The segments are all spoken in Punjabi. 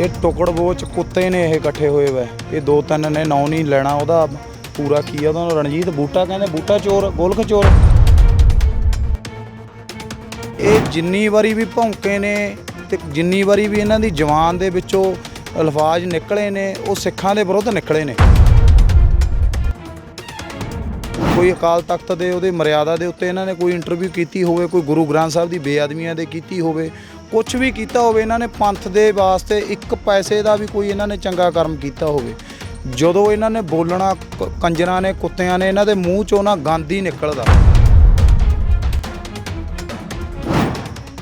ਇਹ ਟੁਕੜ ਬੋਚ ਕੁੱਤੇ ਨੇ ਇਹ ਇਕੱਠੇ ਹੋਏ ਵੇ। ਇਹ ਦੋ ਤਿੰਨ ਨੇ, ਨੌ ਨਹੀਂ ਲੈਣਾ ਉਹਦਾ। ਪੂਰਾ ਕੀ ਆ ਉਹਦਾ? ਨਾਂ ਰਣਜੀਤ ਬੂਟਾ ਕਹਿੰਦੇ, ਬੂਟਾ ਚੋਰ ਗੋਲਖ ਚੋਰ। ਇਹ ਜਿੰਨੀ ਵਾਰੀ ਵੀ ਭੌਂਕੇ ਨੇ ਤੇ ਜਿੰਨੀ ਵਾਰੀ ਵੀ ਇਹਨਾਂ ਦੀ ਜਵਾਨ ਦੇ ਵਿੱਚੋਂ ਅਲਫਾਜ਼ ਨਿਕਲੇ ਨੇ, ਉਹ ਸਿੱਖਾਂ ਦੇ ਵਿਰੁੱਧ ਨਿਕਲੇ ਨੇ। ਕੋਈ ਅਕਾਲ ਤਖਤ ਦੇ, ਉਹਦੇ ਮਰਿਆਦਾ ਦੇ ਉੱਤੇ ਇਹਨਾਂ ਨੇ ਕੋਈ ਇੰਟਰਵਿਊ ਕੀਤੀ ਹੋਵੇ, ਕੋਈ ਗੁਰੂ ਗ੍ਰੰਥ ਸਾਹਿਬ ਦੀ ਬੇਅਦਮੀਆਂ ਦੇ ਕੀਤੀ ਹੋਵੇ ਕੁਝ ਵੀ ਕੀਤਾ ਹੋਵੇ, ਇਹਨਾਂ ਨੇ ਪੰਥ ਦੇ ਵਾਸਤੇ ਇੱਕ ਪੈਸੇ ਦਾ ਵੀ ਕੋਈ ਇਹਨਾਂ ਨੇ ਚੰਗਾ ਕਰਮ ਕੀਤਾ ਹੋਵੇ। ਜਦੋਂ ਇਹਨਾਂ ਨੇ ਬੋਲਣਾ, ਕ- ਕੰਜਰਾਂ ਨੇ, ਕੁੱਤਿਆਂ ਨੇ, ਇਹਨਾਂ ਦੇ ਮੂੰਹ ਚੋਂ ਨਾ ਗੰਦ ਹੀ ਨਿਕਲਦਾ।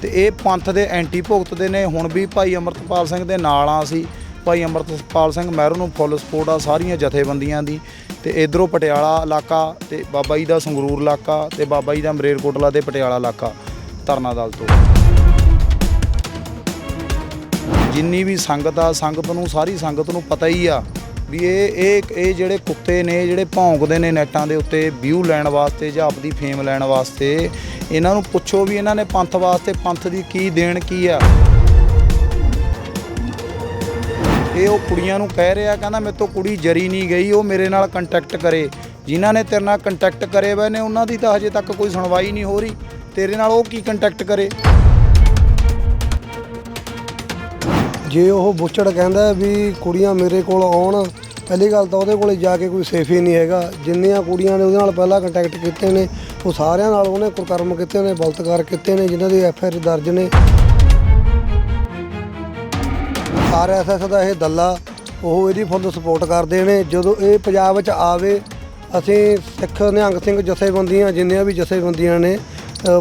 ਤੇ ਇਹ ਪੰਥ ਦੇ ਐਂਟੀ ਭੁਗਤ ਦੇ ਨੇ। ਹੁਣ ਵੀ ਭਾਈ ਅਮਰਤਪਾਲ ਸਿੰਘ ਦੇ ਨਾਲ ਆ ਅਸੀਂ। ਭਾਈ ਅਮਰਤਪਾਲ ਸਿੰਘ ਮਹਿਰੂ ਨੂੰ ਫੁੱਲ ਸਪੋਰਟ ਆ ਸਾਰੀਆਂ ਜਥੇਬੰਦੀਆਂ ਦੀ। ਤੇ ਇਧਰੋਂ ਪਟਿਆਲਾ ਇਲਾਕਾ ਤੇ ਬਾਬਾ ਜੀ ਦਾ ਸੰਗਰੂਰ ਇਲਾਕਾ ਤੇ ਬਾਬਾ ਜੀ ਦਾ ਮਰੇਰਕੋਟਲਾ ਤੇ ਪਟਿਆਲਾ ਇਲਾਕਾ ਧਰਨਾ ਦਲ ਤੋਂ। ਜਿੰਨੀ ਵੀ ਸੰਗਤ ਆ, ਸੰਗਤ ਨੂੰ, ਸਾਰੀ ਸੰਗਤ ਨੂੰ ਪਤਾ ਹੀ ਆ ਵੀ ਇਹ ਇਹ ਇਹ ਜਿਹੜੇ ਕੁੱਤੇ ਨੇ ਜਿਹੜੇ ਭੌਂਕਦੇ ਨੇ ਨੈਟਾਂ ਦੇ ਉੱਤੇ ਵਿਊ ਲੈਣ ਵਾਸਤੇ ਜਾਂ ਆਪਦੀ ਫੇਮ ਲੈਣ ਵਾਸਤੇ, ਇਹਨਾਂ ਨੂੰ ਪੁੱਛੋ ਵੀ ਇਹਨਾਂ ਨੇ ਪੰਥ ਵਾਸਤੇ ਪੰਥ ਦੀ ਕੀ ਦੇਣ ਕੀ ਆ। ਇਹ ਉਹ ਕੁੜੀਆਂ ਨੂੰ ਕਹਿ ਰਿਹਾ, ਕਹਿੰਦਾ ਮੇਰੇ ਤੋਂ ਕੁੜੀ ਜਰੀ ਨਹੀਂ ਗਈ, ਉਹ ਮੇਰੇ ਨਾਲ ਕੰਟੈਕਟ ਕਰੇ। ਜਿਨ੍ਹਾਂ ਨੇ ਤੇਰੇ ਨਾਲ ਕੰਟੈਕਟ ਕਰੇ ਹੋਏ ਨੇ, ਉਹਨਾਂ ਦੀ ਤਾਂ ਹਜੇ ਤੱਕ ਕੋਈ ਸੁਣਵਾਈ ਨਹੀਂ ਹੋ ਰਹੀ। ਤੇਰੇ ਨਾਲ ਉਹ ਕੀ ਕੰਟੈਕਟ ਕਰੇ? ਜੇ ਉਹ ਬੁੱਚੜ ਕਹਿੰਦਾ ਵੀ ਕੁੜੀਆਂ ਮੇਰੇ ਕੋਲ ਆਉਣ, ਪਹਿਲੀ ਗੱਲ ਤਾਂ ਉਹਦੇ ਕੋਲੇ ਜਾ ਕੇ ਕੋਈ ਸੇਫ ਹੀ ਨਹੀਂ ਹੈਗਾ। ਜਿੰਨੀਆਂ ਕੁੜੀਆਂ ਨੇ ਉਹਦੇ ਨਾਲ ਪਹਿਲਾਂ ਕੰਟੈਕਟ ਕੀਤੇ ਨੇ, ਉਹ ਸਾਰਿਆਂ ਨਾਲ ਉਹਨੇ ਕੁਕਰਮ ਕੀਤੇ ਨੇ, ਬਲਤਕਾਰ ਕੀਤੇ ਨੇ, ਜਿਨ੍ਹਾਂ ਦੇ ਐਫ ਆਈ ਆਰ ਦਰਜ ਨੇ। ਆਰਐਸਐਸ ਦਾ ਇਹ ਦੱਲਾ, ਉਹ ਇਹਦੀ ਫੁੱਲ ਸਪੋਰਟ ਕਰਦੇ ਨੇ। ਜਦੋਂ ਇਹ ਪੰਜਾਬ ਵਿੱਚ ਆਵੇ, ਅਸੀਂ ਸਿੱਖ ਨਿਹੰਗ ਸਿੰਘ ਜਥੇਬੰਦੀਆਂ, ਜਿੰਨੀਆਂ ਵੀ ਜਥੇਬੰਦੀਆਂ ਨੇ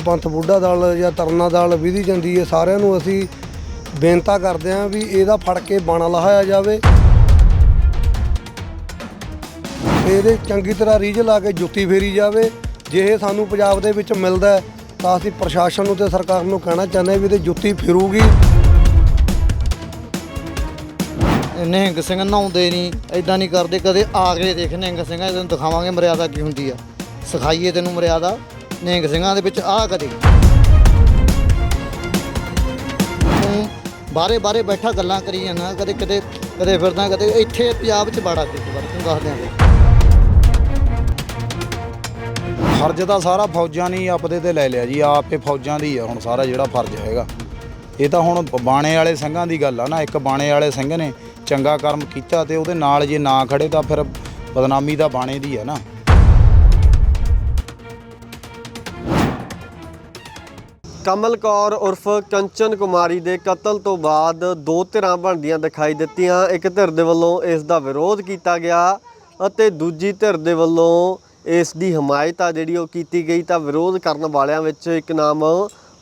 ਪੰਥ ਬੁੱਢਾ ਦਲ ਜਾਂ ਤਰਨਾ ਦਲ, ਵਿਧੀ ਜਾਂਦੀ ਹੈ ਸਾਰਿਆਂ ਨੂੰ ਅਸੀਂ ਬੇਨਤਾ ਕਰਦੇ ਹਾਂ ਵੀ ਇਹਦਾ ਫੜ ਕੇ ਬਾਣਾ ਲਾਇਆ ਜਾਵੇ। ਇਹਦੇ ਚੰਗੀ ਤਰ੍ਹਾਂ ਰੀਝ ਲਾ ਕੇ ਜੁੱਤੀ ਫੇਰੀ ਜਾਵੇ। ਜੇ ਇਹ ਸਾਨੂੰ ਪੰਜਾਬ ਦੇ ਵਿੱਚ ਮਿਲਦਾ ਤਾਂ ਅਸੀਂ ਪ੍ਰਸ਼ਾਸਨ ਨੂੰ ਤੇ ਸਰਕਾਰ ਨੂੰ ਕਹਿਣਾ ਚਾਹੁੰਦੇ ਵੀ ਇਹਦੇ ਜੁੱਤੀ ਫਿਰੂਗੀ। ਨਿਹੰਗ ਸਿੰਘ ਨਹਾਉਂਦੇ ਨਹੀਂ ਐਦਾਂ ਨਹੀਂ ਕਰਦੇ, ਕਦੇ ਆ ਕੇ ਦੇਖ ਨਿਹੰਗ ਸਿੰਘਾਂ ਤੈਨੂੰ ਦਿਖਾਵਾਂਗੇ ਮਰਿਆਦਾ ਕੀ ਹੁੰਦੀ ਆ। ਸਿਖਾਈਏ ਤੈਨੂੰ ਮਰਿਆਦਾ ਨਿਹੰਗ ਸਿੰਘਾਂ ਦੇ ਵਿੱਚ ਆ ਕਦੇ। ਬਾਰੇ ਬਾਰੇ ਬੈਠਾ ਗੱਲਾਂ ਕਰੀ ਜਾਂਦਾ, ਕਦੇ ਕਦੇ ਕਦੇ ਫਿਰਦਾ, ਕਦੇ ਇੱਥੇ ਪੰਜਾਬ 'ਚ ਬਾੜਾ ਤੇ ਵਾਰ, ਤੈਨੂੰ ਦੱਸ ਦਿਆਂਗੇ ਫਰਜ਼ ਤਾਂ ਸਾਰਾ ਫੌਜਾਂ ਨੇ ਆਪਦੇ ਤੇ ਲੈ ਲਿਆ ਜੀ, ਆਪੇ ਫੌਜਾਂ ਦੀ ਆ ਹੁਣ ਸਾਰਾ ਜਿਹੜਾ ਫਰਜ਼ ਹੈਗਾ। ਇਹ ਤਾਂ ਹੁਣ ਬਾਣੇ ਵਾਲੇ ਸਿੰਘਾਂ ਦੀ ਗੱਲ ਆ ਨਾ, ਇੱਕ ਬਾਣੇ ਵਾਲੇ ਸਿੰਘ ਨੇ ਚੰਗਾ ਕਰਮ ਕੀਤਾ ਤੇ ਉਹਦੇ ਨਾਲ ਜੇ ਨਾ ਖੜੇ ਤਾਂ ਫਿਰ ਬਦਨਾਮੀ ਤਾਂ ਬਾਣੇ ਦੀ ਆ ਨਾ। ਕਮਲ ਕੌਰ ਉਰਫ ਕੰਚਨ ਕੁਮਾਰੀ ਦੇ ਕਤਲ ਤੋਂ ਬਾਅਦ ਦੋ ਧਿਰਾਂ ਬਣਦੀਆਂ ਦਿਖਾਈ ਦਿੱਤੀਆਂ। ਇੱਕ ਧਿਰ ਦੇ ਵੱਲੋਂ ਇਸ ਦਾ ਵਿਰੋਧ ਕੀਤਾ ਗਿਆ ਅਤੇ ਦੂਜੀ ਧਿਰ ਦੇ ਵੱਲੋਂ ਇਸ ਦੀ ਹਮਾਇਤ ਆ ਜਿਹੜੀ ਉਹ ਕੀਤੀ ਗਈ ਤਾਂ ਵਿਰੋਧ ਕਰਨ ਵਾਲਿਆਂ ਵਿੱਚ ਇੱਕ ਨਾਮ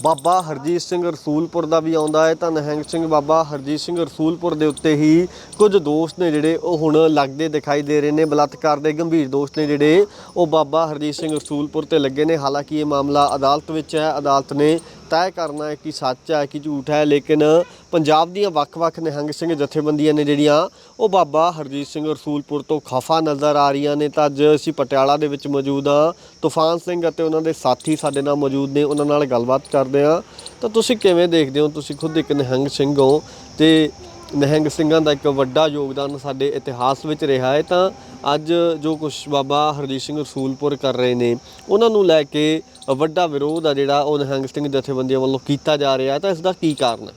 ਬਾਬਾ ਹਰਜੀਤ ਸਿੰਘ ਰਸੂਲਪੁਰ ਦਾ ਵੀ ਆਉਂਦਾ ਹੈ। ਤਾਂ ਨਿਹੰਗ ਸਿੰਘ ਬਾਬਾ ਹਰਜੀਤ ਸਿੰਘ ਰਸੂਲਪੁਰ ਦੇ ਉੱਤੇ ਹੀ ਕੁਝ ਦੋਸ਼ ਨੇ ਜਿਹੜੇ ਉਹ ਹੁਣ ਲੱਗਦੇ ਦਿਖਾਈ ਦੇ ਰਹੇ ਨੇ, ਬਲਾਤਕਾਰ ਦੇ ਗੰਭੀਰ ਦੋਸ਼ ਨੇ ਜਿਹੜੇ ਉਹ ਬਾਬਾ ਹਰਜੀਤ ਸਿੰਘ ਰਸੂਲਪੁਰ ਤੇ ਲੱਗੇ ਨੇ। ਹਾਲਾਂਕਿ ਇਹ ਮਾਮਲਾ ਅਦਾਲਤ ਵਿੱਚ ਹੈ। ਅਦਾਲਤ ਨੇ ਤੈਅ ਕਰਨਾ ਹੈ ਕਿ ਸੱਚ ਹੈ ਕਿ ਝੂਠ ਹੈ, ਲੇਕਿਨ ਪੰਜਾਬ ਦੀਆਂ ਵੱਖ-ਵੱਖ ਨਿਹੰਗ ਸਿੰਘ ਜਥੇਬੰਦੀਆਂ ਨੇ ਜਿਹੜੀਆਂ, ਉਹ ਬਾਬਾ ਹਰਜੀਤ ਸਿੰਘ ਰਸੂਲਪੁਰ ਤੋਂ ਖਫਾ ਨਜ਼ਰ ਆ ਰਹੀਆਂ ਨੇ। ਤਾਂ ਅੱਜ ਅਸੀਂ ਪਟਿਆਲਾ ਦੇ ਵਿੱਚ ਮੌਜੂਦ ਹਾਂ। ਤੂਫਾਨ ਸਿੰਘ ਅਤੇ ਉਹਨਾਂ ਦੇ ਸਾਥੀ ਸਾਡੇ ਨਾਲ ਮੌਜੂਦ ਨੇ, ਉਹਨਾਂ ਨਾਲ ਗੱਲਬਾਤ ਕਰਦੇ ਹਾਂ। ਤਾਂ ਤੁਸੀਂ ਕਿਵੇਂ ਦੇਖਦੇ ਹੋ? ਤੁਸੀਂ ਖੁਦ ਇੱਕ ਨਿਹੰਗ ਸਿੰਘ ਹੋ ਤੇ ਨਿਹੰਗ ਸਿੰਘਾਂ ਦਾ ਇੱਕ ਵੱਡਾ ਯੋਗਦਾਨ ਸਾਡੇ ਇਤਿਹਾਸ ਵਿੱਚ ਰਿਹਾ ਹੈ। ਤਾਂ ਅੱਜ ਜੋ ਕੁਝ ਬਾਬਾ ਹਰਜੀਤ ਸਿੰਘ ਰਸੂਲਪੁਰ ਕਰ ਰਹੇ ਨੇ, ਉਹਨਾਂ ਨੂੰ ਲੈ ਕੇ ਵੱਡਾ ਵਿਰੋਧ ਆ ਜਿਹੜਾ ਉਹ ਨਿਹੰਗ ਸਿੰਘ ਜਥੇਬੰਦੀਆਂ ਵੱਲੋਂ ਕੀਤਾ ਜਾ ਰਿਹਾ ਹੈ। ਤਾਂ ਇਸ ਦਾ ਕੀ ਕਾਰਨ ਹੈ?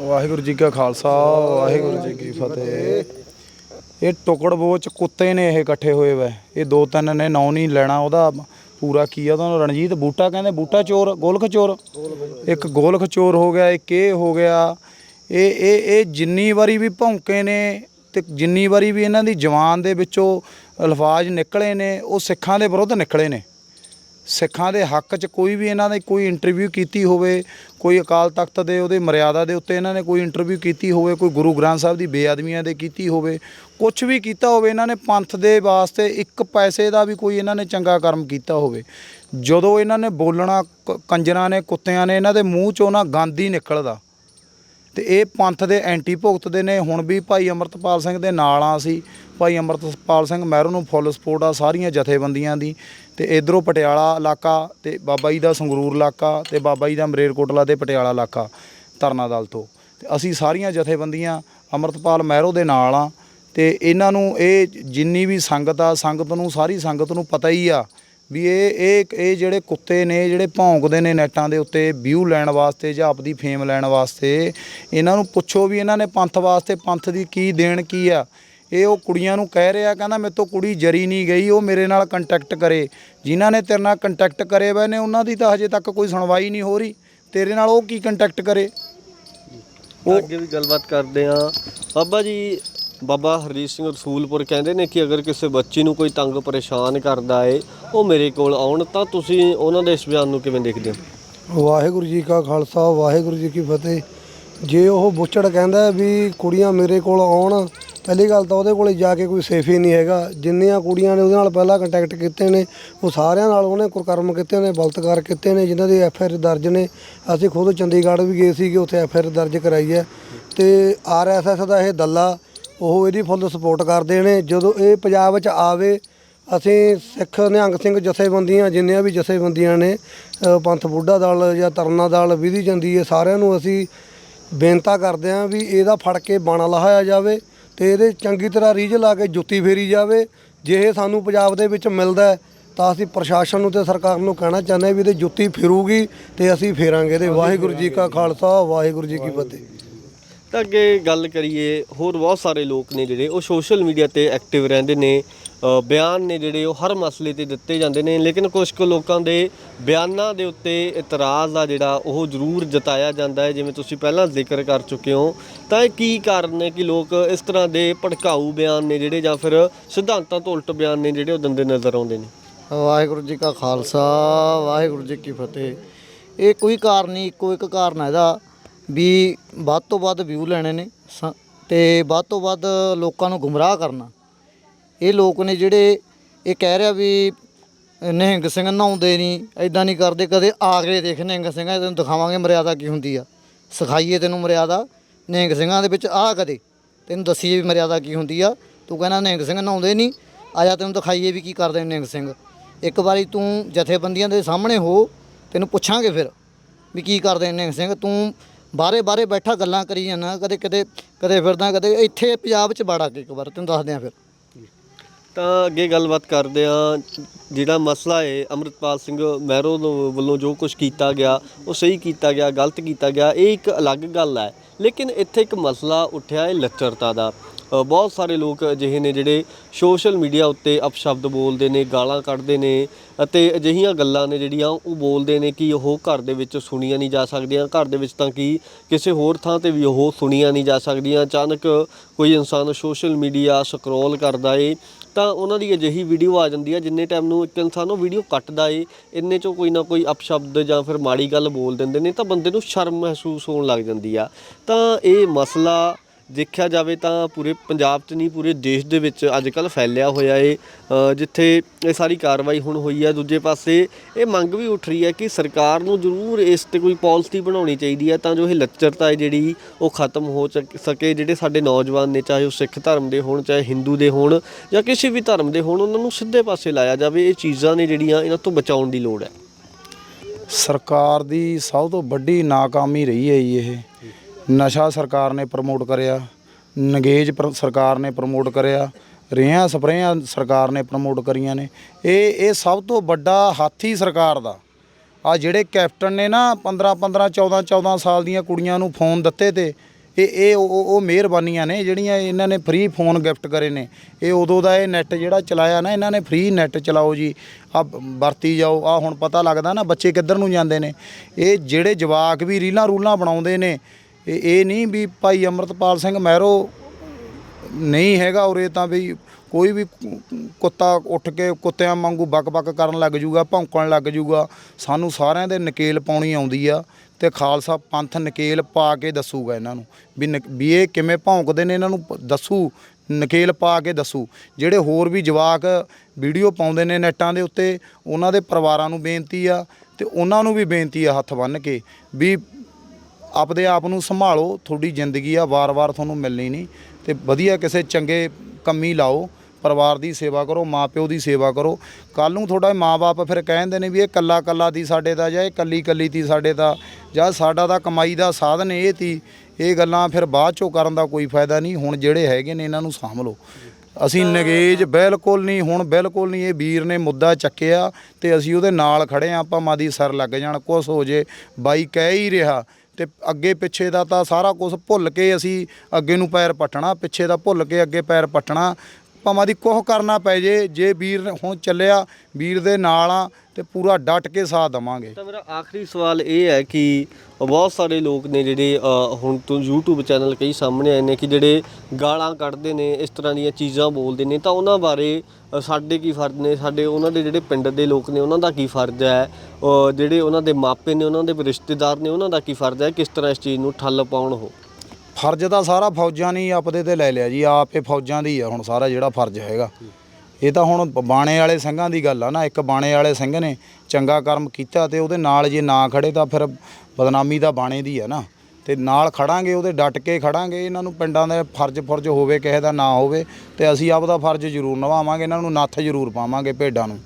ਵਾਹਿਗੁਰੂ ਜੀ ਕਾ ਖਾਲਸਾ, ਵਾਹਿਗੁਰੂ ਜੀ ਕੀ ਫਤਿਹ। ਇਹ ਟੁਕੜ ਬੋਚ ਕੁੱਤੇ ਨੇ ਇਹ ਇਕੱਠੇ ਹੋਏ ਵੈ। ਇਹ ਦੋ ਤਿੰਨ ਨੇ, ਨਾਂ ਨਹੀਂ ਲੈਣਾ ਉਹਦਾ। ਪੂਰਾ ਕੀ ਆ ਉਹਦਾ? ਨਾਂ ਰਣਜੀਤ ਬੂਟਾ ਕਹਿੰਦੇ, ਬੂਟਾ ਚੋਰ, ਗੋਲਖ ਚੋਰ। ਇੱਕ ਗੋਲਖ ਚੋਰ ਹੋ ਗਿਆ, ਇੱਕ ਇਹ ਹੋ ਗਿਆ। ਇਹ ਇਹ ਇਹ ਜਿੰਨੀ ਵਾਰੀ ਵੀ ਭੌਂਕੇ ਨੇ ਤੇ ਜਿੰਨੀ ਵਾਰੀ ਵੀ ਇਹਨਾਂ ਦੀ ਜਵਾਨ ਦੇ ਵਿੱਚੋਂ ਅਲਫਾਜ਼ ਨਿਕਲੇ ਨੇ, ਉਹ ਸਿੱਖਾਂ ਦੇ ਵਿਰੁੱਧ ਨਿਕਲੇ ਨੇ। ਸਿੱਖਾਂ ਦੇ ਹੱਕ 'ਚ ਕੋਈ ਵੀ ਇਹਨਾਂ ਨੇ ਕੋਈ ਇੰਟਰਵਿਊ ਕੀਤੀ ਹੋਵੇ, ਕੋਈ ਅਕਾਲ ਤਖਤ ਦੇ ਉਹਦੇ ਮਰਿਆਦਾ ਦੇ ਉੱਤੇ ਇਹਨਾਂ ਨੇ ਕੋਈ ਇੰਟਰਵਿਊ ਕੀਤੀ ਹੋਵੇ, ਕੋਈ ਗੁਰੂ ਗ੍ਰੰਥ ਸਾਹਿਬ ਦੀ ਬੇਅਦਬੀਆਂ ਦੇ ਕੀਤੀ ਹੋਵੇ ਕੁਝ ਵੀ ਕੀਤਾ ਹੋਵੇ, ਇਹਨਾਂ ਨੇ ਪੰਥ ਦੇ ਵਾਸਤੇ ਇੱਕ ਪੈਸੇ ਦਾ ਵੀ ਕੋਈ ਇਹਨਾਂ ਨੇ ਚੰਗਾ ਕਰਮ ਕੀਤਾ ਹੋਵੇ। ਜਦੋਂ ਇਹਨਾਂ ਨੇ ਬੋਲਣਾ, ਕ- ਕੰਜਰਾਂ ਨੇ, ਕੁੱਤਿਆਂ ਨੇ, ਇਹਨਾਂ ਦੇ ਮੂੰਹ 'ਚੋਂ ਨਾ ਗੰਦ ਹੀ ਨਿਕਲਦਾ। ਤੇ ਇਹ ਪੰਥ ਦੇ ਐਂਟੀ ਭੁਗਤ ਦੇ ਨੇ, ਹੁਣ ਵੀ ਭਾਈ ਅਮਰਤਪਾਲ ਸਿੰਘ ਦੇ ਨਾਲ ਆ ਅਸੀਂ। ਭਾਈ ਅਮਰਤਪਾਲ ਸਿੰਘ ਮਹਿਰੂ ਨੂੰ ਫੁੱਲ ਸਪੋਰਟ ਆ ਸਾਰੀਆਂ ਜਥੇਬੰਦੀਆਂ ਦੀ। ਤੇ ਇਧਰੋਂ ਪਟਿਆਲਾ ਇਲਾਕਾ ਤੇ ਬਾਬਾ ਜੀ ਦਾ ਸੰਗਰੂਰ ਇਲਾਕਾ ਤੇ ਬਾਬਾ ਜੀ ਦਾ ਮਰੇਰਕੋਟਲਾ ਤੇ ਪਟਿਆਲਾ ਇਲਾਕਾ ਧਰਨਾ ਦਲ ਤੋਂ। ਤੇ ਅਸੀਂ ਸਾਰੀਆਂ ਜਥੇਬੰਦੀਆਂ ਅਮਰਤਪਾਲ ਮਹਿਰੋ ਦੇ ਨਾਲ ਆ ਤੇ ਇਹਨਾਂ ਨੂੰ ਇਹ ਜਿੰਨੀ ਵੀ ਸੰਗਤ ਆ, ਸੰਗਤ ਨੂੰ, ਸਾਰੀ ਸੰਗਤ ਨੂੰ ਪਤਾ ਹੀ ਆ ਵੀ ਇਹ ਇਹ ਇਹ ਜਿਹੜੇ ਕੁੱਤੇ ਨੇ, ਜਿਹੜੇ ਭੌਂਕਦੇ ਨੇ ਨੈਟਾਂ ਦੇ ਉੱਤੇ ਵਿਊ ਲੈਣ ਵਾਸਤੇ ਜਾਂ ਆਪਦੀ ਫੇਮ ਲੈਣ ਵਾਸਤੇ, ਇਹਨਾਂ ਨੂੰ ਪੁੱਛੋ ਵੀ ਇਹਨਾਂ ਨੇ ਪੰਥ ਵਾਸਤੇ ਪੰਥ ਦੀ ਕੀ ਦੇਣ ਕੀ ਆ। ਇਹ ਉਹ ਕੁੜੀਆਂ ਨੂੰ ਕਹਿ ਰਿਹਾ ਕਹਿੰਦਾ ਮੇਰੇ ਤੋਂ ਕੁੜੀ ਜਰੀ ਨਹੀਂ ਗਈ ਉਹ ਮੇਰੇ ਨਾਲ ਕੰਟੈਕਟ ਕਰੇ। ਜਿਨ੍ਹਾਂ ਨੇ ਤੇਰੇ ਨਾਲ ਕੰਟੈਕਟ ਕਰੇ ਹੋਏ ਨੇ ਉਹਨਾਂ ਦੀ ਤਾਂ ਹਜੇ ਤੱਕ ਕੋਈ ਸੁਣਵਾਈ ਨਹੀਂ ਹੋ ਰਹੀ। ਤੇਰੇ ਨਾਲ ਉਹ ਕੀ ਕੰਟੈਕਟ ਕਰੇ? ਤਾਂ ਅੱਗੇ ਵੀ ਗੱਲਬਾਤ ਕਰਦੇ ਆ ਬਾਬਾ ਜੀ ਬਾਬਾ ਹਰਜੀਤ ਸਿੰਘ ਰਸੂਲਪੁਰ ਕਹਿੰਦੇ ਨੇ ਕਿ ਅਗਰ ਕਿਸੇ ਬੱਚੀ ਨੂੰ ਕੋਈ ਤੰਗ ਪਰੇਸ਼ਾਨ ਕਰਦਾ ਏ ਉਹ ਮੇਰੇ ਕੋਲ ਆਉਣ ਤਾਂ ਤੁਸੀਂ ਉਹਨਾਂ ਦੇ ਇਸ ਬਿਆਨ ਨੂੰ ਕਿਵੇਂ ਦੇਖਦੇ ਹੋ? ਵਾਹਿਗੁਰੂ ਜੀ ਕਾ ਖਾਲਸਾ ਵਾਹਿਗੁਰੂ ਜੀ ਕੀ ਫਤਿਹ। ਜੇ ਉਹ ਬੁੱਚੜ ਕਹਿੰਦਾ ਵੀ ਕੁੜੀਆਂ ਮੇਰੇ ਕੋਲ ਆਉਣ ਪਹਿਲੀ ਗੱਲ ਤਾਂ ਉਹਦੇ ਕੋਲੇ ਜਾ ਕੇ ਕੋਈ ਸੇਫ ਹੀ ਨਹੀਂ ਹੈਗਾ। ਜਿੰਨੀਆਂ ਕੁੜੀਆਂ ਨੇ ਉਹਦੇ ਨਾਲ ਪਹਿਲਾਂ ਕੰਟੈਕਟ ਕੀਤੇ ਨੇ, ਉਹ ਸਾਰਿਆਂ ਨਾਲ ਉਹਨੇ ਕੁਰਕਰਮ ਕੀਤੇ ਨੇ, ਬਲਤਕਾਰ ਕੀਤੇ ਨੇ, ਜਿਨ੍ਹਾਂ ਦੇ ਐਫ ਆਰ ਦਰਜ ਨੇ। ਅਸੀਂ ਖੁਦ ਚੰਡੀਗੜ੍ਹ ਵੀ ਗਏ ਸੀਗੇ, ਉੱਥੇ ਐਫ ਆਰ ਦਰਜ ਕਰਾਈ ਹੈ। ਤੇ ਆਰ ਐਸ ਐਸ ਦਾ ਇਹ ਦੱਲਾ, ਉਹ ਇਹਦੀ ਫੁੱਲ ਸਪੋਰਟ ਕਰਦੇ ਨੇ। ਜਦੋਂ ਇਹ ਪੰਜਾਬ ਵਿੱਚ ਆਵੇ, ਅਸੀਂ ਸਿੱਖ ਨਿਹੰਗ ਸਿੰਘ ਜਥੇਬੰਦੀਆਂ, ਜਿੰਨੀਆਂ ਵੀ ਜਥੇਬੰਦੀਆਂ ਨੇ ਪੰਥ ਬੁੱਢਾ ਦਲ ਜਾਂ ਤਰਨਾ ਦਲ, ਵਿਧੀ ਜਾਂਦੀ ਹੈ ਸਾਰਿਆਂ ਨੂੰ ਅਸੀਂ ਬੇਨਤੀ ਕਰਦੇ ਹਾਂ ਵੀ ਇਹਦਾ ਫੜ ਕੇ ਬਾਣਾ ਲਾਇਆ ਜਾਵੇ। ਤੇ ਇਹਦੇ ਚੰਗੀ ਤਰ੍ਹਾਂ ਰੀਝ ਲਾ ਕੇ ਜੁੱਤੀ ਫੇਰੀ ਜਾਵੇ ਜੇ ਇਹ ਸਾਨੂੰ ਪੰਜਾਬ ਦੇ ਵਿੱਚ ਮਿਲਦਾ ਤਾਂ ਅਸੀਂ ਪ੍ਰਸ਼ਾਸਨ ਨੂੰ ਤੇ ਸਰਕਾਰ ਨੂੰ ਕਹਿਣਾ ਚਾਹੁੰਦੇ ਵੀ ਇਹਦੇ ਜੁੱਤੀ ਫਿਰੂਗੀ ਤੇ ਅਸੀਂ ਫੇਰਾਂਗੇ। ਇਹਦੇ ਵਾਹਿਗੁਰੂ ਜੀ ਕਾ ਖਾਲਸਾ ਵਾਹਿਗੁਰੂ ਜੀ ਕੀ ਫਤਿਹ। ਤਾਂ ਅੱਗੇ ਗੱਲ ਕਰੀਏ, ਹੋਰ ਬਹੁਤ ਸਾਰੇ ਲੋਕ ਨੇ ਜਿਹੜੇ ਉਹ ਸੋਸ਼ਲ ਮੀਡੀਆ ਤੇ ਐਕਟਿਵ ਰਹਿੰਦੇ ਨੇ ਬਿਆਨ ਨੇ ਜਿਹੜੇ ਉਹ ਹਰ ਮਸਲੇ ਤੇ ਦਿੱਤੇ ਜਾਂਦੇ ਨੇ, ਲੇਕਿਨ ਕੁਝ ਕੁ ਲੋਕਾਂ ਦੇ ਬਿਆਨਾਂ ਦੇ ਉੱਤੇ ਇਤਰਾਜ਼ ਆ ਜਿਹੜਾ ਉਹ ਜ਼ਰੂਰ ਜਤਾਇਆ ਜਾਂਦਾ ਹੈ, ਜਿਵੇਂ ਤੁਸੀਂ ਪਹਿਲਾਂ ਜ਼ਿਕਰ ਕਰ ਚੁੱਕੇ ਹੋ। ਤਾਂ ਇਹ ਕੀ ਕਾਰਨ ਨੇ ਕਿ ਲੋਕ ਇਸ ਤਰ੍ਹਾਂ ਦੇ ਭੜਕਾਊ ਬਿਆਨ ਨੇ ਜਿਹੜੇ ਜਾਂ ਫਿਰ ਸਿਧਾਂਤਾਂ ਤੋਂ ਉਲਟ ਬਿਆਨ ਨੇ ਜਿਹੜੇ ਉਹ ਦਿੰਦੇ ਨਜ਼ਰ ਆਉਂਦੇ ਨੇ? ਵਾਹਿਗੁਰੂ ਜੀ ਕਾ ਖਾਲਸਾ, ਵਾਹਿਗੁਰੂ ਜੀ ਕੀ ਫਤਿਹ। ਇਹ ਕੋਈ ਕਾਰਨ ਨਹੀਂ, ਇੱਕੋ ਇੱਕ ਕਾਰਨ ਹੈ ਇਹਦਾ। ਵੀ ਵੱਧ ਤੋਂ ਵੱਧ ਵਿਊ ਲੈਣੇ ਨੇ, ਸ- ਤੇ ਵੱਧ ਤੋਂ ਵੱਧ ਲੋਕਾਂ ਨੂੰ ਗੁੰਮਰਾਹ ਕਰਨਾ। ਇਹ ਲੋਕ ਨੇ ਜਿਹੜੇ ਇਹ ਕਹਿ ਰਿਹਾ ਵੀ ਨਿਹੰਗ ਸਿੰਘ ਨਹਾਉਂਦੇ ਨਹੀਂ ਐਦਾਂ ਨਹੀਂ ਕਰਦੇ, ਕਦੇ ਆ ਕੇ ਦੇਖ ਨਿਹੰਗ ਸਿੰਘਾਂ, ਤੈਨੂੰ ਦਿਖਾਵਾਂਗੇ ਮਰਿਆਦਾ ਕੀ ਹੁੰਦੀ ਆ। ਸਿਖਾਈਏ ਤੈਨੂੰ ਮਰਿਆਦਾ ਨਿਹੰਗ ਸਿੰਘਾਂ ਦੇ ਵਿੱਚ ਆ ਕਦੇ, ਤੈਨੂੰ ਦੱਸੀਏ ਵੀ ਮਰਿਆਦਾ ਕੀ ਹੁੰਦੀ ਆ। ਤੂੰ ਕਹਿੰਦਾ ਨਿਹੰਗ ਸਿੰਘ ਨਹਾਉਂਦੇ ਨਹੀਂ ਆਇਆ ਤੈਨੂੰ ਦਿਖਾਈਏ ਵੀ ਕੀ ਕਰਦੇ ਨੇ ਨਿਹੰਗ ਸਿੰਘ। ਇੱਕ ਵਾਰੀ ਤੂੰ ਜਥੇਬੰਦੀਆਂ ਦੇ ਸਾਹਮਣੇ ਹੋ, ਤੈਨੂੰ ਪੁੱਛਾਂਗੇ ਫਿਰ ਵੀ ਕੀ ਕਰਦੇ ਨੇ ਨਿਹੰਗ ਸਿੰਘ। ਤੂੰ ਬਾਰੇ ਬਾਰੇ ਬੈਠਾ ਗੱਲਾਂ ਕਰੀ ਜਾਂਦਾ, ਕਦੇ ਕਦੇ ਕਦੇ ਫਿਰਦਾ, ਕਦੇ ਇੱਥੇ ਪੰਜਾਬ 'ਚ ਬਾੜਾ ਕੇ ਇੱਕ ਵਾਰ, ਤੈਨੂੰ ਦੱਸਦੇ ਆ ਫਿਰ। ਤਾਂ ਅੱਗੇ ਗੱਲਬਾਤ ਕਰਦੇ ਆ ਜਿਹੜਾ ਮਸਲਾ ਹੈ, ਅਮਰਿਤਪਾਲ ਸਿੰਘ ਮਹਿਰੋ ਨੂੰ- ਵੱਲੋਂ ਜੋ ਕੁਝ ਕੀਤਾ ਗਿਆ, ਉਹ ਸਹੀ ਕੀਤਾ ਗਿਆ, ਗਲਤ ਕੀਤਾ ਗਿਆ, ਇਹ ਇੱਕ ਅਲੱਗ ਗੱਲ ਹੈ। ਲੇਕਿਨ ਇੱਥੇ ਇੱਕ ਮਸਲਾ ਉੱਠਿਆ ਹੈ ਲੱਚਰਤਾ ਦਾ। ਬਹੁਤ ਸਾਰੇ ਲੋਕ ਅਜਿਹੇ ਨੇ ਜਿਹੜੇ ਸੋਸ਼ਲ ਮੀਡੀਆ ਉੱਤੇ ਅਪਸ਼ਬਦ ਬੋਲਦੇ ਨੇ, ਗਾਲਾਂ ਕੱਢਦੇ ਨੇ ਅਤੇ ਅਜਿਹੀਆਂ ਗੱਲਾਂ ਨੇ ਜਿਹੜੀਆਂ ਉਹ ਬੋਲਦੇ ਨੇ ਕਿ ਉਹ ਘਰ ਦੇ ਵਿੱਚ ਸੁਣੀਆਂ ਨਹੀਂ ਜਾ ਸਕਦੀਆਂ। ਘਰ ਦੇ ਵਿੱਚ ਤਾਂ ਕਿ ਕਿਸੇ ਹੋਰ ਥਾਂ ਤੇ ਵੀ ਉਹ ਸੁਣੀਆਂ ਨਹੀਂ ਜਾ ਸਕਦੀਆਂ। ਅਚਾਨਕ ਕੋਈ ਇਨਸਾਨ ਸੋਸ਼ਲ ਮੀਡੀਆ ਸਕਰੋਲ ਕਰਦਾ ਏ, ਤਾਂ ਉਹਨਾਂ ਦੀ ਅਜਿਹੀ ਵੀਡੀਓ ਆ ਜਾਂਦੀ ਹੈ ਜਿੰਨੇ ਟਾਈਮ ਨੂੰ ਇੱਕ ਇਨਸਾਨ ਉਹ ਵੀਡੀਓ ਕੱਟਦਾ ਏ, ਇੰਨੇ ਚੋਂ ਕੋਈ ਨਾ ਕੋਈ ਅਪਸ਼ਬਦ ਜਾਂ ਫਿਰ ਮਾੜੀ ਗੱਲ ਬੋਲ ਦਿੰਦੇ ਨੇ ਤਾਂ ਬੰਦੇ ਨੂੰ ਸ਼ਰਮ ਮਹਿਸੂਸ ਹੋਣ ਲੱਗ ਜਾਂਦੀ ਆ। ਤਾਂ ਇਹ ਮਸਲਾ ਦੇਖਿਆ ਜਾਵੇ ਤਾਂ ਪੂਰੇ ਪੰਜਾਬ 'ਚ ਨਹੀਂ, ਪੂਰੇ ਦੇਸ਼ ਦੇ ਵਿੱਚ ਅੱਜ ਕੱਲ ਫੈਲਿਆ ਹੋਇਆ ਏ ਜਿੱਥੇ ਇਹ ਸਾਰੀ ਕਾਰਵਾਈ ਹੁਣ ਹੋਈ ਹੈ ਦੂਜੇ ਪਾਸੇ ਇਹ ਮੰਗ ਵੀ ਉੱਠ ਰਹੀ ਹੈ ਕਿ ਸਰਕਾਰ ਨੂੰ ਜ਼ਰੂਰ ਇਸ ਤੇ ਕੋਈ ਪਾਲਿਸੀ ਬਣਾਉਣੀ ਚਾਹੀਦੀ ਹੈ ਤਾਂ ਜੋ ਇਹ ਲੱਚਰਤਾ ਹੈ ਜਿਹੜੀ ਉਹ ਖਤਮ ਹੋ ਚੱਕ- ਸਕੇ, ਜਿਹੜੇ ਸਾਡੇ ਨੌਜਵਾਨ ਨੇ, ਚਾਹੇ ਉਹ ਸਿੱਖ ਧਰਮ ਦੇ ਹੋਣ, ਚਾਹੇ ਹਿੰਦੂ ਦੇ ਹੋਣ ਜਾਂ ਕਿਸੇ ਵੀ ਧਰਮ ਦੇ ਹੋਣ, ਉਹਨਾਂ ਨੂੰ ਸਿੱਧੇ ਪਾਸੇ ਲਾਇਆ ਜਾਵੇ। ਇਹ ਚੀਜ਼ਾਂ ਨੇ ਜਿਹੜੀਆਂ ਇਹਨਾਂ ਤੋਂ ਬਚਾਉਣ ਦੀ ਲੋੜ ਹੈ। ਸਰਕਾਰ ਦੀ ਸਭ ਤੋਂ ਵੱਡੀ ਨਾਕਾਮੀ ਰਹੀ ਹੈ ਜੀ ਇਹ। ਨਸ਼ਾ ਸਰਕਾਰ ਨੇ ਪ੍ਰਮੋਟ ਕਰਿਆ, ਨਗੇਜ ਪ੍ਰ- ਸਰਕਾਰ ਨੇ ਪ੍ਰਮੋਟ ਕਰਿਆ, ਰੇਹਾਂ ਸਪਰੇਆਂ ਸਰਕਾਰ ਨੇ ਪ੍ਰਮੋਟ ਕਰੀਆਂ ਨੇ। ਇਹ ਇਹ ਸਭ ਤੋਂ ਵੱਡਾ ਹਾਥੀ ਸਰਕਾਰ ਦਾ। ਆ ਜਿਹੜੇ ਕੈਪਟਨ ਨੇ ਨਾ 15 15 14 14 ਸਾਲ ਦੀਆਂ ਕੁੜੀਆਂ ਨੂੰ ਫੋਨ ਦਿੱਤੇ ਤੇ, ਇਹ ਇਹ ਉਹ- ਉਹ ਮਿਹਰਬਾਨੀਆਂ ਨੇ ਜਿਹੜੀਆਂ ਇਹਨਾਂ ਨੇ ਫ੍ਰੀ ਫੋਨ ਗਿਫਟ ਕਰੇ ਨੇ। ਇਹ ਉਦੋਂ ਦਾ ਇਹ ਨੈਟ ਜਿਹੜਾ ਚਲਾਇਆ ਨਾ, ਇਹਨਾਂ ਨੇ ਫ੍ਰੀ ਨੈਟ ਚਲਾਓ ਜੀ। ਆ ਵਰਤੀ ਜਾਓ, ਆ ਹੁਣ ਪਤਾ ਲੱਗਦਾ ਨਾ ਬੱਚੇ ਕਿੱਧਰ ਨੂੰ ਜਾਂਦੇ ਨੇ। ਇਹ ਜਿਹੜੇ ਜਵਾਕ ਵੀ ਰੀਲਾਂ ਰੂਲਾਂ ਬਣਾਉਂਦੇ ਨੇ ਇਹ ਇਹ ਨਹੀਂ ਵੀ ਭਾਈ ਅਮਰਤਪਾਲ ਸਿੰਘ ਮਹਿਰੋ ਨਹੀਂ ਹੈਗਾ ਉਰੇ ਤਾਂ ਵੀ ਕੋਈ ਵੀ ਕੁੱਤਾ ਉੱਠ ਕੇ ਕੁੱਤਿਆਂ ਵਾਂਗੂ ਬਕ-ਬਕ ਕਰਨ ਲੱਗ ਜੂਗਾ, ਭੌਂਕਣ ਲੱਗ ਜੂਗਾ, ਸਾਨੂੰ ਸਾਰਿਆਂ ਦੇ ਨਕੇਲ ਪਾਉਣੀ ਆਉਂਦੀ ਆ ਤੇ ਖਾਲਸਾ ਪੰਥ ਨਕੇਲ ਪਾ ਕੇ ਦੱਸੂਗਾ ਇਹਨਾਂ ਨੂੰ ਵੀ ਨਕ- ਵੀ ਇਹ ਕਿਵੇਂ ਭੌਂਕਦੇ ਨੇ ਇਹਨਾਂ ਨੂੰ ਦੱਸੂ, ਨਕੇਲ ਪਾ ਕੇ ਦੱਸੂ। ਜਿਹੜੇ ਹੋਰ ਵੀ ਜਵਾਕ ਵੀਡੀਓ ਪਾਉਂਦੇ ਨੇ ਨੈਟਾਂ ਦੇ ਉੱਤੇ, ਉਹਨਾਂ ਦੇ ਪਰਿਵਾਰਾਂ ਨੂੰ ਬੇਨਤੀ ਆ ਤੇ ਉਹਨਾਂ ਨੂੰ ਵੀ ਬੇਨਤੀ ਆ ਹੱਥ ਬੰਨ੍ਹ ਕੇ ਵੀ ਆਪਦੇ ਆਪ ਨੂੰ ਸੰਭਾਲੋ, ਤੁਹਾਡੀ ਜ਼ਿੰਦਗੀ ਆ, ਵਾਰ-ਵਾਰ ਤੁਹਾਨੂੰ ਮਿਲਣੀ ਨਹੀਂ। ਤੇ ਵਧੀਆ ਕਿਸੇ ਚੰਗੇ ਕੰਮੀ ਲਾਓ, ਪਰਿਵਾਰ ਦੀ ਸੇਵਾ ਕਰੋ, ਮਾਪਿਓ ਦੀ ਸੇਵਾ ਕਰੋ। ਕੱਲ ਨੂੰ ਤੁਹਾਡਾ ਮਾਪੇ ਫਿਰ ਕਹਿੰਦੇ ਨੇ ਵੀ ਇਹ ਕੱਲਾ ਕੱਲਾ ਦੀ ਸਾਡੇ ਦਾ ਜਾਂ ਇਹ ਕੱਲੀ ਕੱਲੀ ਤੀ ਸਾਡੇ ਦਾ ਜਾਂ ਸਾਡਾ ਦਾ ਕਮਾਈ ਦਾ ਸਾਧਨ ਇਹ ਤੀ ਇਹ ਗੱਲਾਂ ਫਿਰ ਬਾਅਦ ਚੋਂ ਕਰਨ ਦਾ ਕੋਈ ਫਾਇਦਾ ਨਹੀਂ। ਹੁਣ ਜਿਹੜੇ ਹੈਗੇ ਨੇ ਇਹਨਾਂ ਨੂੰ ਸਾਂਭ ਲਓ ਅਸੀਂ ਨਗੇਜ ਬਿਲਕੁਲ ਨਹੀਂ, ਹੁਣ ਬਿਲਕੁਲ ਨਹੀਂ, ਇਹ ਵੀਰ ਨੇ ਮੁੱਦਾ ਚੱਕਿਆ ਤੇ ਅਸੀਂ ਉਹਦੇ ਨਾਲ ਖੜੇ ਆਂ ਆਪਾਂ ਮਾਦੀ ਸਰ ਲੱਗ ਜਾਣ, ਕੁਛ ਹੋ ਜੇ, ਬਾਈ ਕਹਿ ਹੀ ਰਿਹਾ। ਤੇ ਅੱਗੇ ਪਿੱਛੇ ਦਾ ਤਾਂ ਸਾਰਾ ਕੁਝ ਭੁੱਲ ਕੇ ਅਸੀਂ ਅੱਗੇ ਨੂੰ ਪੈਰ ਪੱਟਣਾ, ਪਿੱਛੇ ਦਾ ਭੁੱਲ ਕੇ ਅੱਗੇ ਪੈਰ ਪੱਟਣਾ ਭਾਵਾਂ ਦੀ ਕੁਛ ਕਰਨਾ ਪੈ ਜੇ ਜੇ ਵੀਰ ਹੁਣ ਚੱਲਿਆ, ਵੀਰ ਦੇ ਨਾਲ ਆ, ਤੇ ਪੂਰਾ ਡਟ ਕੇ ਸਾਥ ਦਵਾਂਗੇ। ਤਾਂ ਮੇਰਾ ਆਖਰੀ ਸਵਾਲ ਇਹ ਹੈ ਕਿ ਬਹੁਤ ਸਾਰੇ ਲੋਕ ਨੇ ਜਿਹੜੇ ਹੁਣ ਤੋਂ YouTube ਚੈਨਲ ਕਈ ਸਾਹਮਣੇ ਆਏ ਨੇ ਕਿ ਜਿਹੜੇ ਗਾਲਾਂ ਕੱਢਦੇ ਨੇ, ਇਸ ਤਰ੍ਹਾਂ ਦੀਆਂ ਚੀਜ਼ਾਂ ਬੋਲਦੇ ਨੇ, ਤਾਂ ਉਹਨਾਂ ਬਾਰੇ ਸਾਡੇ ਕੀ ਫਰਜ਼ ਨੇ? ਸਾਡੇ, ਉਹਨਾਂ ਦੇ ਜਿਹੜੇ ਪਿੰਡ ਦੇ ਲੋਕ ਨੇ, ਉਹਨਾਂ ਦਾ ਕੀ ਫਰਜ਼ ਹੈ? ਜਿਹੜੇ ਉਹਨਾਂ ਦੇ ਮਾਪੇ ਨੇ, ਉਹਨਾਂ ਦੇ ਰਿਸ਼ਤੇਦਾਰ ਨੇ, ਉਹਨਾਂ ਦਾ ਕੀ ਫਰਜ਼ ਹੈ? ਕਿਸ ਤਰ੍ਹਾਂ ਇਸ ਚੀਜ਼ ਨੂੰ ਠੱਲ ਪਾਉਣ ਹੋ ਫਰਜ਼ ਤਾਂ ਸਾਰਾ ਫੌਜਾਂ ਨੇ ਹੀ ਆਪਦੇ ਤੇ ਲੈ ਲਿਆ ਜੀ, ਆਪੇ ਫੌਜਾਂ ਦੀ ਆ ਹੁਣ ਸਾਰਾ ਜਿਹੜਾ ਫਰਜ਼ ਹੈਗਾ। ਇਹ ਤਾਂ ਹੁਣ ਬਾਣੇ ਵਾਲੇ ਸਿੰਘਾਂ ਦੀ ਗੱਲ ਆ ਨਾ, ਇੱਕ ਬਾਣੇ ਵਾਲੇ ਸਿੰਘ ਨੇ ਚੰਗਾ ਕਰਮ ਕੀਤਾ ਤੇ ਉਹਦੇ ਨਾਲ ਜੇ ਨਾ ਖੜੇ ਤਾਂ ਫਿਰ ਬਦਨਾਮੀ ਤਾਂ ਬਾਣੇ ਦੀ ਆ ਨਾ। ਤੇ ਨਾਲ ਖੜਾਂਗੇ, ਉਹਦੇ ਡਟ ਕੇ ਖੜਾਂਗੇ, ਇਹਨਾਂ ਨੂੰ ਪਿੰਡਾਂ ਦਾ ਫਰਜ਼ ਫਰਜ਼ ਹੋਵੇ, ਕਿਸੇ ਦਾ ਨਾ ਹੋਵੇ ਤੇ ਅਸੀਂ ਆਪਦਾ ਫਰਜ਼ ਜ਼ਰੂਰ ਨਿਭਾਵਾਂਗੇ, ਇਹਨਾਂ ਨੂੰ ਨੱਥ ਜ਼ਰੂਰ ਪਾਵਾਂਗੇ ਭੇਡਾਂ ਨੂੰ।